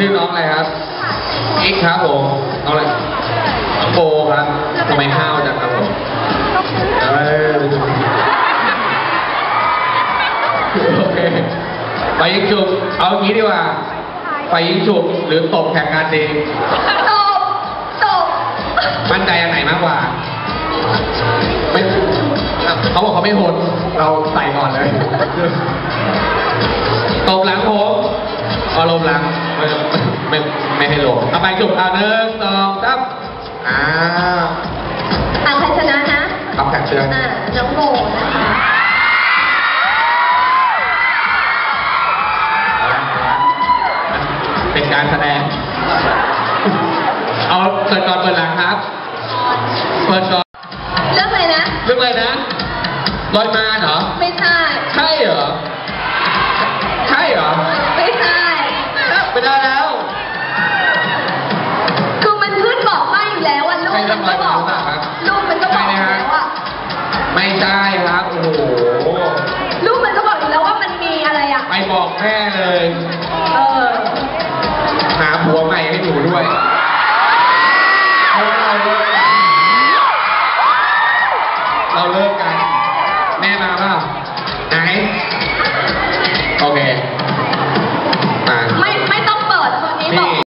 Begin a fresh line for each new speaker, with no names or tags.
ชื่อน้องอะไรครับเอ็กครับผมน้องอะไรน้องโบครับทำไมห้าวจังครับผมเออโอเคไปยิงฉุบเอางี้ดีกว่า ไปยิงฉุบหรือตบแข่งกันดี
ตบตบ
มั่นใจอันไหนมากกว่าไม่เขาบอกเขาไม่โหดเราใส่ก่อนเลย ลมหลังไม่ไม่ไม่ให้ลมเอาไปจุบเอาหนึ่งสองสามอ่า
อะใครชนะนะ
ครับแขกเชิญ
อ่าน้องโบนะคะ
เอาละเอาละเป็นการแสดง เอาเปิดก่อนเปิดหลังครับ เปิดก่อน
เรื่องอะไรนะ
เรื่องอะไรนะลอยมาเหรอ
ไม่ใช่ แล้วอะลูก
ใช่
มันก็บอก
เรื่องอะไรครับ
ลูกมันก็บอกอยู่แล้วอะ
ไม่ใช่ครับ โอ้โห
ลูกมันก็บอกอยู่แล้วว่ามันมีอะไรอะ
ไปบอกแม่เลย
เออ
หาผัวใหม่ให้หนูด้วยเพราะว่าเราเลิกกันเราเลิกกัน แม่มาเปล่าไหน โอเค